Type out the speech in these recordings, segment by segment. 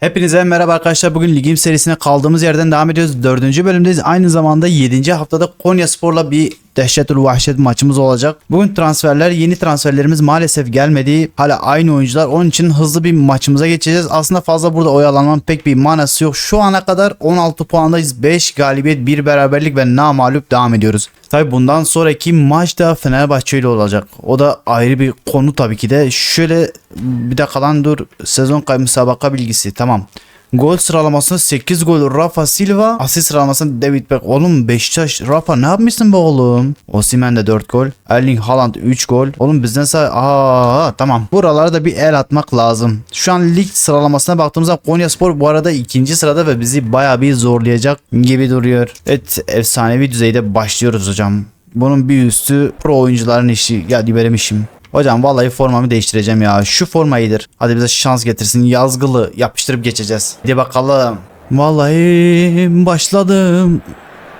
Hepinize merhaba arkadaşlar. Bugün ligim serisine kaldığımız yerden devam ediyoruz. Dördüncü bölümdeyiz. Aynı zamanda 7. haftada Konya Spor'la bir dehşetül vahşet maçımız olacak. Bugün transferler, yeni transferlerimiz maalesef gelmedi. Hala aynı oyuncular. Onun için hızlı bir maçımıza geçeceğiz. Aslında fazla burada oyalanmanın pek bir manası yok. Şu ana kadar 16 puandayız. 5 galibiyet, 1 beraberlik ve namalup devam ediyoruz. Tabi bundan sonraki maç da Fenerbahçe ile olacak. O da ayrı bir konu tabii ki de. Şöyle bir dakika lan dur. Sezon kay müsabaka bilgisi. Tamam. Gol sıralamasında 8 gol Rafa Silva. Asist sıralamasında David Beck. Oğlum Beşiktaş Rafa ne yapmışsın be oğlum? Osimhen de 4 gol. Erling Haaland 3 gol. Oğlum bizden say Aa tamam. Buralara da bir el atmak lazım. Şu an lig sıralamasına baktığımızda Konyaspor bu arada ikinci sırada ve bizi bayağı bir zorlayacak gibi duruyor. Evet efsanevi düzeyde başlıyoruz hocam. Bunun bir üstü pro oyuncuların işi. Ya benim işim. Hocam vallahi formamı değiştireceğim ya. Şu forma iyidir. Hadi bize şans getirsin. Yazgılı yapıştırıp geçeceğiz. Hadi bakalım. Vallahi başladım.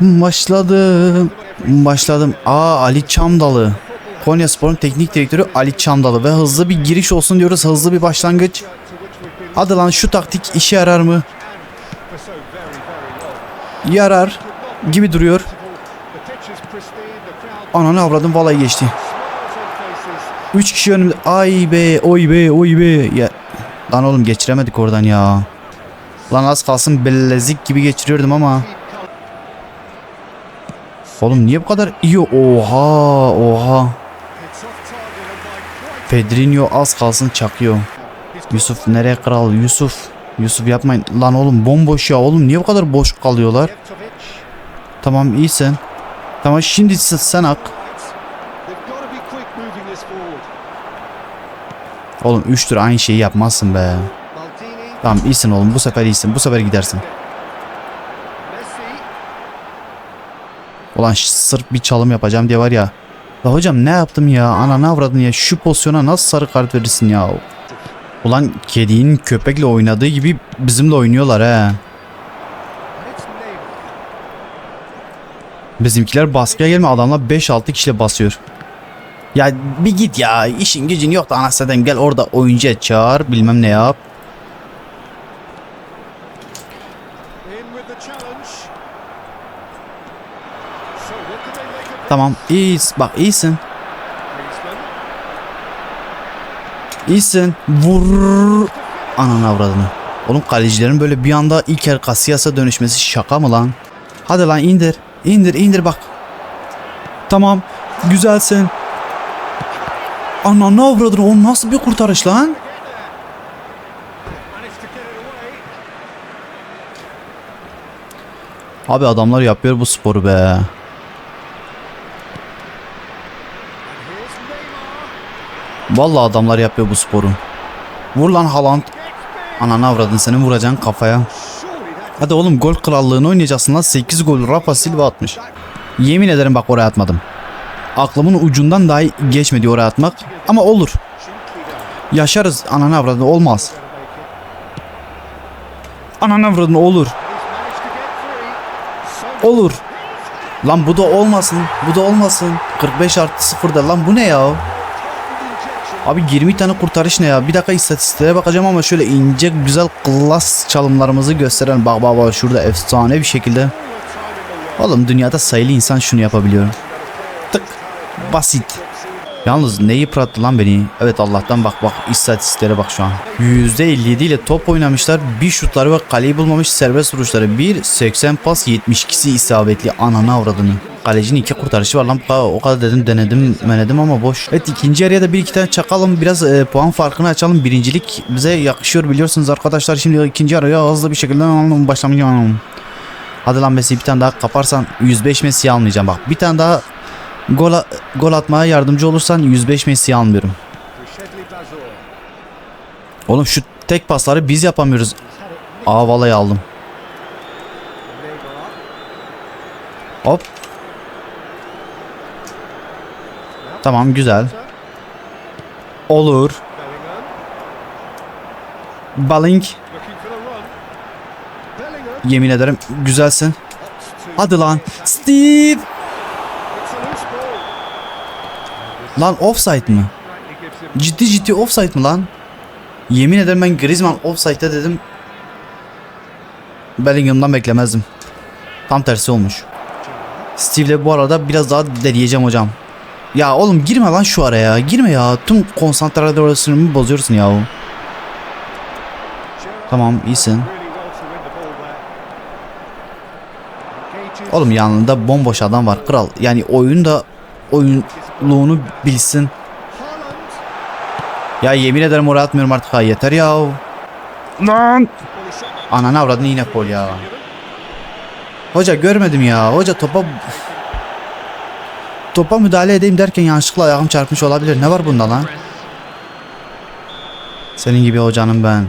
Başladım. Başladım. Aa Ali Çamdalı. Konya Spor'un teknik direktörü Ali Çamdalı ve hızlı bir giriş olsun diyoruz. Hızlı bir başlangıç. Hadi lan şu taktik işe yarar mı? Yarar gibi duruyor. Ananı avradım vallahi geçti. 3 kişi önümde. Ay be, oy be, oy be. Ya lan oğlum geçiremedik oradan ya. Lan az kalsın belezik gibi geçiriyordum ama. Oğlum niye bu kadar iyi? Oha, oha. Pedrinho az kalsın çakıyor. Yusuf nereye kral? Yusuf. Yusuf yapmayın. Lan oğlum bomboş ya. Oğlum niye bu kadar boş kalıyorlar? Tamam iyisin. Tamam şimdi sen ak. Oğlum 3 tur aynı şeyi yapmazsın be. Tamam iyisin oğlum bu sefer iyisin. Bu sefer gidersin. Ulan sırf bir çalım yapacağım diye var ya. La hocam ne yaptım ya? Ana ne avradın ya? Şu pozisyona nasıl sarı kart verirsin ya? Ulan kedinin köpekle oynadığı gibi bizimle oynuyorlar he. Bizimkiler baskıya gelme adamlar 5-6 kişiyle basıyor. Ya bir git ya işin gücün yok da anasını gel orada oyuncu çağır bilmem ne yap. Tamam iyiyiz bak iyisin. İyisin. Vur. Ananı avradını. Oğlum kalecilerin böyle bir anda İlker Casillas'a dönüşmesi şaka mı lan? Hadi lan indir. İndir indir bak. Tamam. Güzelsin. Ananı avradını o nasıl bir kurtarış lan? Abi adamlar yapıyor bu sporu be. Vallahi adamlar yapıyor bu sporu. Vur lan Haaland. Ananı avradın senin vuracaksın kafaya. Hadi oğlum gol krallığını oynayacaksın lan. 8 gol Rafa Silva atmış. Yemin ederim bak oraya atmadım. Aklımın ucundan dahi geçmedi oraya atmak. Ama olur. Yaşarız ananı avradını olmaz. Ananı avradını olur. Olur. Lan bu da olmasın. Bu da olmasın. 45 artı 0'da lan bu ne ya? Abi 20 tane kurtarış ne ya? Bir dakika istatistiklere bakacağım ama şöyle ince güzel klas çalımlarımızı gösteren bak bak bak şurada efsane bir şekilde. Oğlum dünyada sayılı insan şunu yapabiliyor. Tık. Basit. Yalnız ne yıprattı lan beni? Evet Allah'tan bak bak istatistiklere bak şu an. %57 ile top oynamışlar. Bir şutları ve kaleyi bulmamış serbest vuruşları. 1 80 pas 72'si isabetli. Ananı avradını. Kalecinin iki kurtarışı var lan. O kadar dedim denedim menedim ama boş. Evet ikinci yarıya da bir iki tane çakalım. Biraz e, puan farkını açalım. Birincilik bize yakışıyor biliyorsunuz arkadaşlar. Şimdi ikinci yarıya hızlı bir şekilde başlamayacağım. Hadi lan Messi bir tane daha kaparsan 105 Messi almayacağım bak. Bir tane daha gol, gol atmaya yardımcı olursan 105 Messi almıyorum. Oğlum şu tek pasları biz yapamıyoruz. Aa vallahi aldım. Hop. Tamam güzel. Olur. Balink. Yemin ederim güzelsin. Hadi lan. Steve. Lan offside mı? Ciddi ciddi offside mı lan? Yemin ederim ben Griezmann offside'da dedim. Bellingham'dan beklemezdim. Tam tersi olmuş. Steve'le bu arada biraz daha deneyeceğim hocam. Ya oğlum girme lan şu araya. Girme ya. Tüm konsantrasyonu bozuyorsun ya. Tamam iyisin. Oğlum yanında bomboş adam var kral. Yani oyun da oyunluğunu bilsin. Ya yemin ederim oraya atmıyorum artık ha yeter ya. Lan. Ananı avradını yine kol ya. Hoca görmedim ya. Hoca topa topa müdahale edeyim derken yanlışlıkla ayağım çarpmış olabilir. Ne var bunda lan? Senin gibi hocanım ben.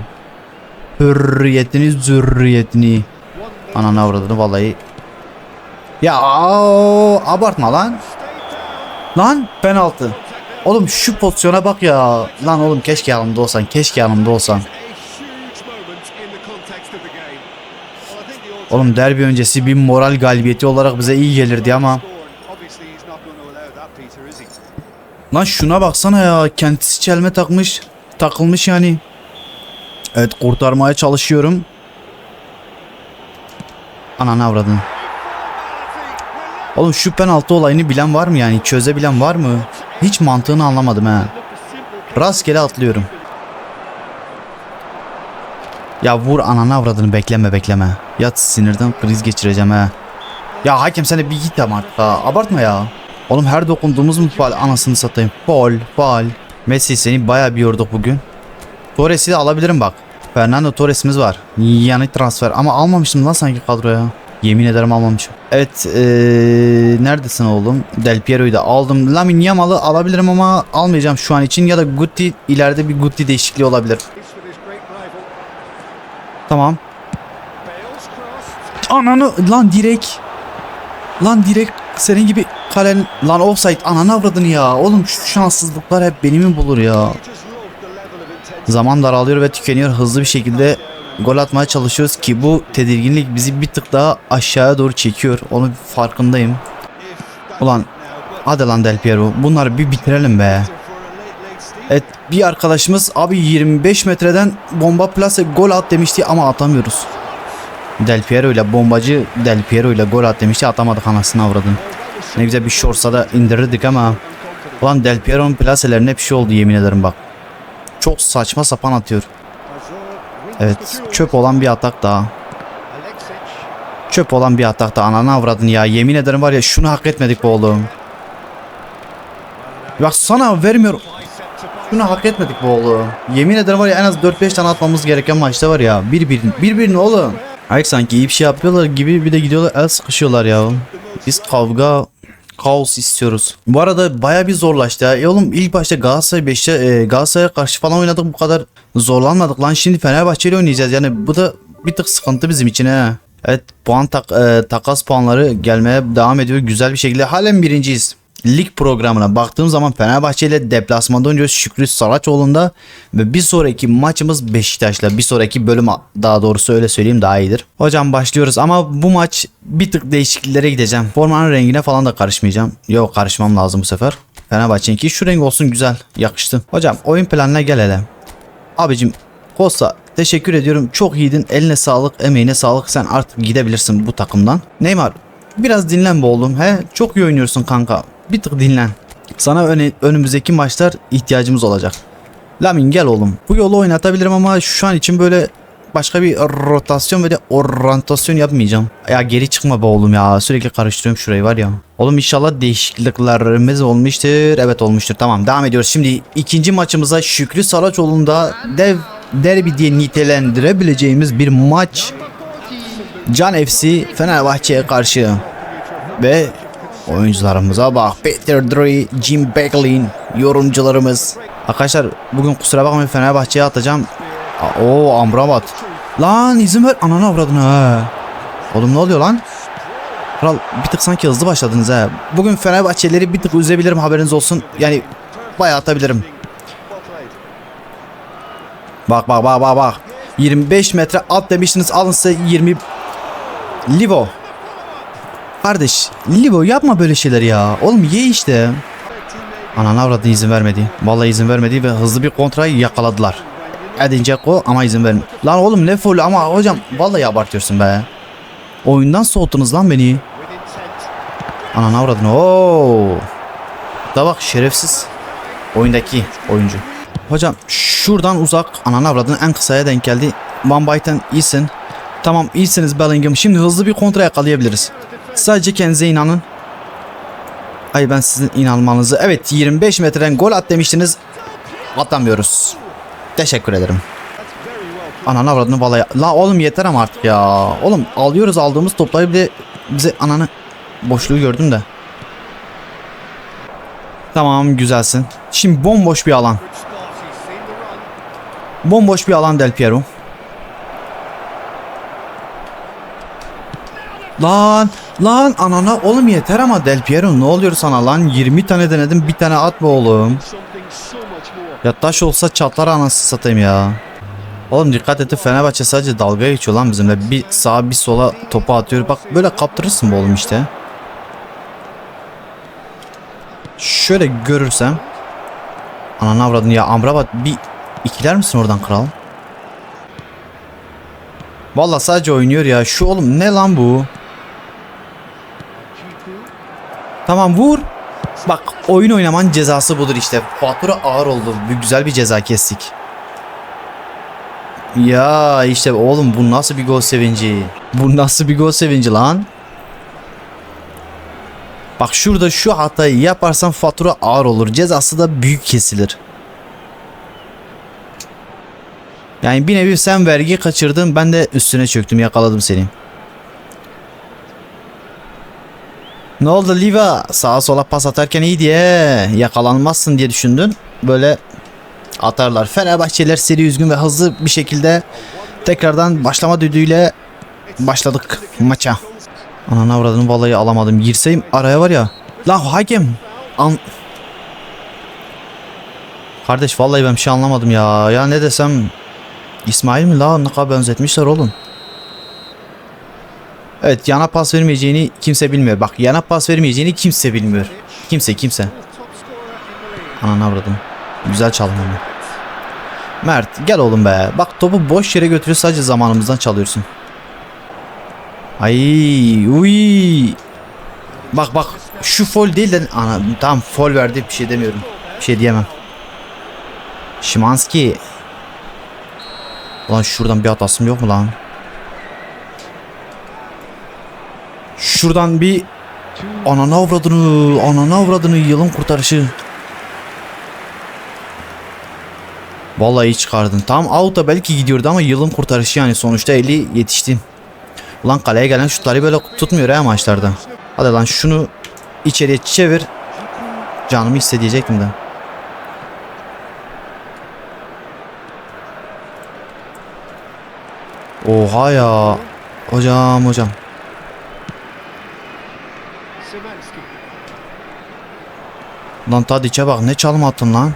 Hürriyetini zürriyetini. Ananı avradını vallahi. Ya aa, abartma lan. Lan penaltı. Oğlum şu pozisyona bak ya. Lan oğlum keşke yanımda olsan. Keşke yanımda olsan. Oğlum derbi öncesi bir moral galibiyeti olarak bize iyi gelirdi ama. Lan şuna baksana ya. Kendisi çelme takmış. Takılmış yani. Evet kurtarmaya çalışıyorum. Ananı avradın. Oğlum şu penaltı olayını bilen var mı yani? Çözebilen var mı? Hiç mantığını anlamadım ha. Rastgele atlıyorum. Ya vur ananı avradını bekleme bekleme. Yat sinirden kriz geçireceğim ha. Ya hakem sen de bir git ama artık ha. Abartma ya. Oğlum her dokunduğumuz mu faal anasını satayım. Faul faal. Messi seni bayağı bir yorduk bugün. Torres'i de alabilirim bak. Fernando Torres'imiz var. Yani transfer ama almamıştım lan sanki kadroya. Yemin ederim almamışım. Evet ee, neredesin oğlum? Del Piero'yu da aldım. Lamine Yamal'ı alabilirim ama almayacağım şu an için. Ya da Guti ileride bir Guti değişikliği olabilir. Tamam. Ananı lan direkt. Lan direkt senin gibi kalen lan offside ananı avradını ya. Oğlum şu şanssızlıklar hep beni mi bulur ya? Zaman daralıyor ve tükeniyor. Hızlı bir şekilde gol atmaya çalışıyoruz ki bu tedirginlik bizi bir tık daha aşağıya doğru çekiyor. Onun farkındayım. Ulan hadi lan Del Piero bunları bir bitirelim be. Evet bir arkadaşımız abi 25 metreden bomba plase gol at demişti ama atamıyoruz. Del Piero ile bombacı Del Piero ile gol at demişti atamadık anasını avradın. Ne güzel bir şorsa da indirirdik ama Ulan Del Piero'nun plaselerine bir şey oldu yemin ederim bak. Çok saçma sapan atıyor. Evet çöp olan bir atak daha. Çöp olan bir atak da ananı avradın ya. Yemin ederim var ya şunu hak etmedik bu oğlum. Bak sana vermiyor. Şunu hak etmedik bu oğlum. Yemin ederim var ya en az 4-5 tane atmamız gereken maçta var ya. Bir birin. Bir birin oğlum. Hayır sanki iyi bir şey yapıyorlar gibi bir de gidiyorlar el sıkışıyorlar ya. Biz kavga kaos istiyoruz. Bu arada baya bir zorlaştı ya. E oğlum ilk başta Galatasaray 5'te e, Galatasaray'a karşı falan oynadık bu kadar zorlanmadık lan. Şimdi Fenerbahçe ile oynayacağız. Yani bu da bir tık sıkıntı bizim için he. Evet puan tak, e, takas puanları gelmeye devam ediyor güzel bir şekilde. Halen birinciyiz. Lig programına baktığım zaman Fenerbahçe ile deplasmanda oynuyoruz Şükrü Saraçoğlu'nda ve bir sonraki maçımız Beşiktaş'la bir sonraki bölüm daha doğrusu öyle söyleyeyim daha iyidir. Hocam başlıyoruz ama bu maç bir tık değişikliklere gideceğim. Formanın rengine falan da karışmayacağım. Yok karışmam lazım bu sefer. Fenerbahçe'ninki şu renk olsun güzel yakıştı. Hocam oyun planına gel hele. Abicim Kosta teşekkür ediyorum. Çok iyiydin. Eline sağlık, emeğine sağlık. Sen artık gidebilirsin bu takımdan. Neymar biraz dinlen be oğlum. He çok iyi oynuyorsun kanka. Bir tık dinlen. Sana öne, önümüzdeki maçlar ihtiyacımız olacak. Lamin gel oğlum. Bu yolu oynatabilirim ama şu an için böyle başka bir rotasyon ve de oryantasyon yapmayacağım. Ya geri çıkma be oğlum ya. Sürekli karıştırıyorum şurayı var ya. Oğlum inşallah değişikliklerimiz olmuştur. Evet olmuştur. Tamam devam ediyoruz. Şimdi ikinci maçımıza Şükrü Saraçoğlu'nda dev derbi diye nitelendirebileceğimiz bir maç. Can FC Fenerbahçe'ye karşı. Ve oyuncularımıza bak. Peter Drury, Jim Becklin, yorumcularımız. Arkadaşlar bugün kusura bakmayın Fenerbahçe'ye atacağım. Oo Amrabat. Lan izin ver. Ananı avradın ha. Oğlum ne oluyor lan? Kral bir tık sanki hızlı başladınız ha. Bugün Fenerbahçeleri bir tık üzebilirim haberiniz olsun. Yani bayağı atabilirim. Bak bak bak bak bak. 25 metre at demiştiniz alın size 20 Livo Kardeş Livo yapma böyle şeyler ya Oğlum ye işte Ananı avradı izin vermedi Vallahi izin vermedi ve hızlı bir kontrayı yakaladılar Edin Dzeko ama izin verin. Lan oğlum ne foul ama hocam vallahi abartıyorsun be. Oyundan soğuttunuz lan beni. Ananı avradın. Oo. Da bak şerefsiz. Oyundaki oyuncu. Hocam şuradan uzak ananı avradın en kısaya denk geldi. Van Bayten iyisin. Tamam iyisiniz Bellingham. Şimdi hızlı bir kontra yakalayabiliriz. Sadece kendinize inanın. Ay ben sizin inanmanızı. Evet 25 metreden gol at demiştiniz. Atamıyoruz. Teşekkür ederim. Ananı avradını vallahi. La oğlum yeter ama artık ya. Oğlum alıyoruz aldığımız topları bile bize ananı boşluğu gördüm de. Tamam güzelsin. Şimdi bomboş bir alan. Bomboş bir alan Del Piero. Lan lan anana oğlum yeter ama Del Piero ne oluyor sana lan 20 tane denedim bir tane at be oğlum. Ya taş olsa çatlar anası satayım ya. Oğlum dikkat et Fenerbahçe sadece dalga geçiyor lan bizimle. Bir sağa bir sola topu atıyor. Bak böyle kaptırırsın bu oğlum işte. Şöyle görürsem. Ananı avradın ya Amrabat bir ikiler misin oradan kral? Valla sadece oynuyor ya. Şu oğlum ne lan bu? Tamam vur. Bak oyun oynaman cezası budur işte. Fatura ağır oldu. Bir güzel bir ceza kestik. Ya işte oğlum bu nasıl bir gol sevinci? Bu nasıl bir gol sevinci lan? Bak şurada şu hatayı yaparsan fatura ağır olur. Cezası da büyük kesilir. Yani bir nevi sen vergi kaçırdın ben de üstüne çöktüm yakaladım seni. Ne oldu Liva? Sağa sola pas atarken iyi diye yakalanmazsın diye düşündün. Böyle atarlar. Fenerbahçeliler seri üzgün ve hızlı bir şekilde tekrardan başlama düdüğüyle başladık maça. Ananı avradını vallahi alamadım. Girseyim araya var ya. Lan hakem. An Kardeş vallahi ben bir şey anlamadım ya. Ya ne desem İsmail mi la kadar benzetmişler oğlum. Evet yana pas vermeyeceğini kimse bilmiyor. Bak yana pas vermeyeceğini kimse bilmiyor. Kimse kimse. Ananı avradım. Güzel çalma. Mert gel oğlum be. Bak topu boş yere götürüyor sadece zamanımızdan çalıyorsun. Ay uy. Bak bak şu fol değil de ana tamam fol verdi bir şey demiyorum. Bir şey diyemem. Şimanski. Ulan şuradan bir atasım yok mu lan? Şuradan bir anana avradını, anana avradını yılın kurtarışı. Vallahi çıkardın. Tam out'a belki gidiyordu ama yılın kurtarışı yani sonuçta 50 yetiştin. Ulan kaleye gelen şutları böyle tutmuyor ha maçlarda. Hadi lan şunu içeriye çevir. Canımı hissedecektim de. Oha ya. Hocam hocam. Lan Tadiç'e bak ne çalım attın lan.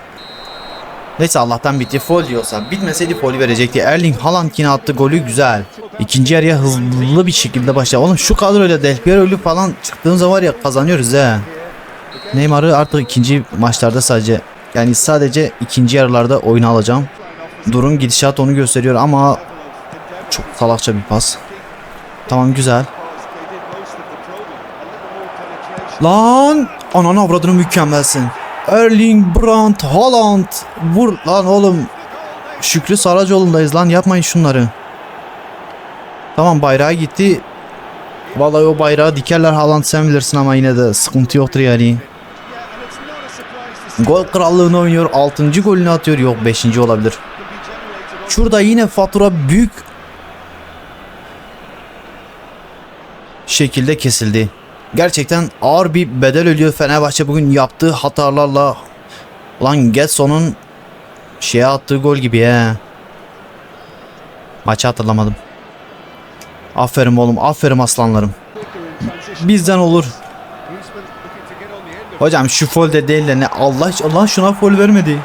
Neyse Allah'tan bitti. Foul diyorsa bitmeseydi foul verecekti. Erling Haaland yine attı golü güzel. İkinci yarıya hızlı bir şekilde başladı. Oğlum şu kadroyla Del Piero'lu falan çıktığımız var ya kazanıyoruz he. Neymar'ı artık ikinci maçlarda sadece yani sadece ikinci yarılarda oyuna alacağım. Durum gidişat onu gösteriyor ama çok salakça bir pas. Tamam güzel. Lan ananı avradını mükemmelsin. Erling Brandt Haaland vur lan oğlum. Şükrü Saracoğlu'ndayız lan yapmayın şunları. Tamam bayrağı gitti. Vallahi o bayrağı dikerler Haaland sen bilirsin ama yine de sıkıntı yoktur yani. Gol krallığını oynuyor. 6. golünü atıyor. Yok 5. olabilir. Şurada yine fatura büyük şekilde kesildi. Gerçekten ağır bir bedel ödüyor Fenerbahçe bugün yaptığı hatalarla. Ulan Getson'un şeye attığı gol gibi he. Maçı hatırlamadım. Aferin oğlum, aferin aslanlarım. Bizden olur. Hocam şu fol de değil de ne Allah Allah şuna fol vermedi.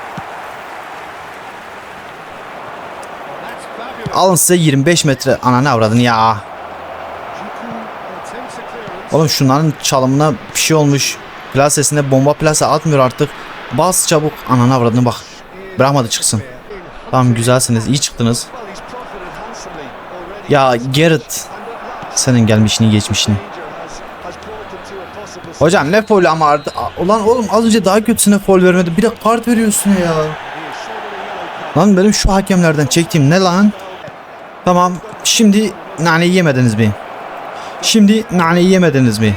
Alın size 25 metre ananı avradın ya. Oğlum şunların çalımına bir şey olmuş. Plasesine bomba plase atmıyor artık. Bas çabuk. Ananı avradını bak. Bırakmadı çıksın. Tamam güzelsiniz. iyi çıktınız. Ya Garrett. Senin gelmişini geçmişini. Hocam ne foul ama artık. Ulan oğlum az önce daha kötüsüne foul vermedi. Bir de kart veriyorsun ya. Lan benim şu hakemlerden çektiğim ne lan? Tamam. Şimdi naneyi yemediniz mi? Şimdi naneyi yemediniz mi?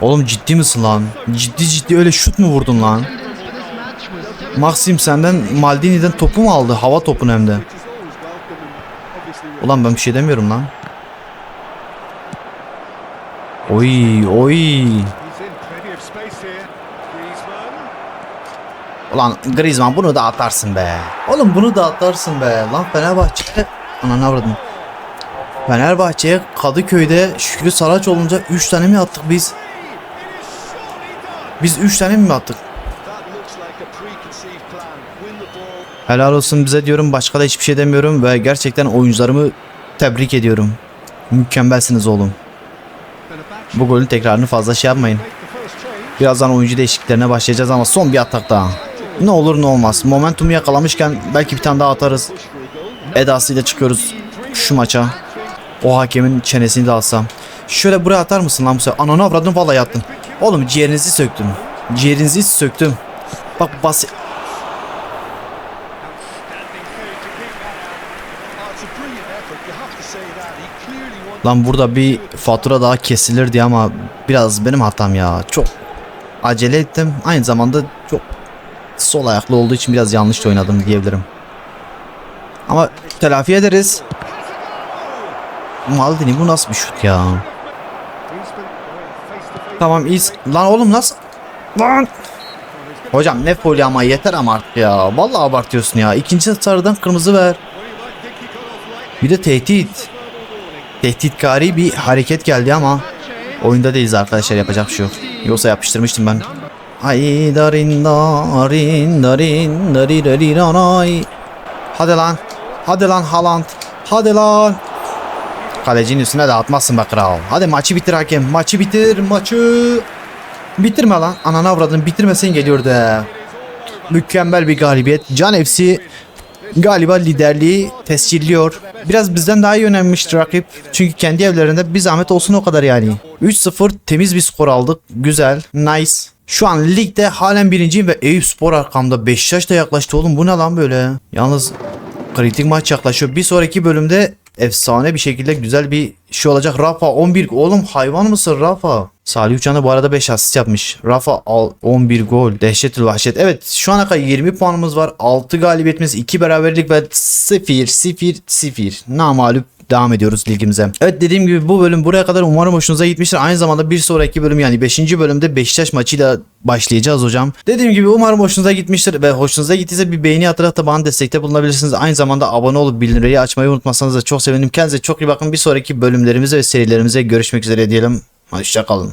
Oğlum ciddi misin lan? Ciddi ciddi öyle şut mu vurdun lan? Maxim senden Maldini'den topu mu aldı? Hava topunu hem de. Ulan ben bir şey demiyorum lan. Oy oy. Ulan Griezmann bunu da atarsın be. Oğlum bunu da atarsın be. Lan Fenerbahçe. Ananı avradım. Fenerbahçe'ye Kadıköy'de Şükrü Saraç olunca 3 tane mi attık biz? Biz 3 tane mi attık? Helal olsun bize diyorum. Başka da hiçbir şey demiyorum ve gerçekten oyuncularımı tebrik ediyorum. Mükemmelsiniz oğlum. Bu golün tekrarını fazla şey yapmayın. Birazdan oyuncu değişikliklerine başlayacağız ama son bir atak daha. Ne olur ne olmaz. Momentumu yakalamışken belki bir tane daha atarız. Edasıyla çıkıyoruz şu maça. O hakemin çenesini de alsam. Şöyle buraya atar mısın lan bu sefer? Ananı avradın vallahi attın. Oğlum ciğerinizi söktüm. Ciğerinizi söktüm. Bak bas... Lan burada bir fatura daha kesilirdi ama biraz benim hatam ya. Çok acele ettim. Aynı zamanda çok sol ayaklı olduğu için biraz yanlış oynadım diyebilirim. Ama telafi ederiz. Maldini bu nasıl bir şut ya? Tamam iyiyiz. Lan oğlum nasıl? Lan! Hocam ne foul ama yeter ama artık ya. Vallahi abartıyorsun ya. İkinci sarıdan kırmızı ver. Bir de tehdit. Tehditkari bir hareket geldi ama oyunda değiliz arkadaşlar yapacak bir şey yok. Yoksa yapıştırmıştım ben. Ay darin darin darin darin darin anay. Hadi lan. Hadi lan Haaland. Hadi lan. Kalecinin üstüne de atmazsın be kral. Hadi maçı bitir hakem. Maçı bitir. Maçı. Bitirme lan. Ananı avradın. Bitirmesen geliyordu. he. Mükemmel bir galibiyet. Can FC galiba liderliği tescilliyor. Biraz bizden daha iyi önemmişti rakip. Çünkü kendi evlerinde bir zahmet olsun o kadar yani. 3-0 temiz bir skor aldık. Güzel. Nice. Şu an ligde halen birinciyim ve Eyüp Spor arkamda. Beşiktaş da yaklaştı oğlum. Bu ne lan böyle? Yalnız kritik maç yaklaşıyor. Bir sonraki bölümde efsane bir şekilde güzel bir şey olacak. Rafa 11 oğlum hayvan mısın Rafa? Salih Uçan da bu arada 5 asist yapmış. Rafa al 11 gol. Dehşetül vahşet. Evet şu ana kadar 20 puanımız var. 6 galibiyetimiz, 2 beraberlik ve 0 0 0. Namalup devam ediyoruz ligimize. Evet dediğim gibi bu bölüm buraya kadar umarım hoşunuza gitmiştir. Aynı zamanda bir sonraki bölüm yani 5. bölümde Beşiktaş maçıyla başlayacağız hocam. Dediğim gibi umarım hoşunuza gitmiştir ve hoşunuza gittiyse bir beğeni atarak da bana destekte bulunabilirsiniz. Aynı zamanda abone olup bildirimleri açmayı unutmazsanız da çok sevinirim. Kendinize çok iyi bakın. Bir sonraki bölümlerimize ve serilerimize görüşmek üzere diyelim. Hoşçakalın.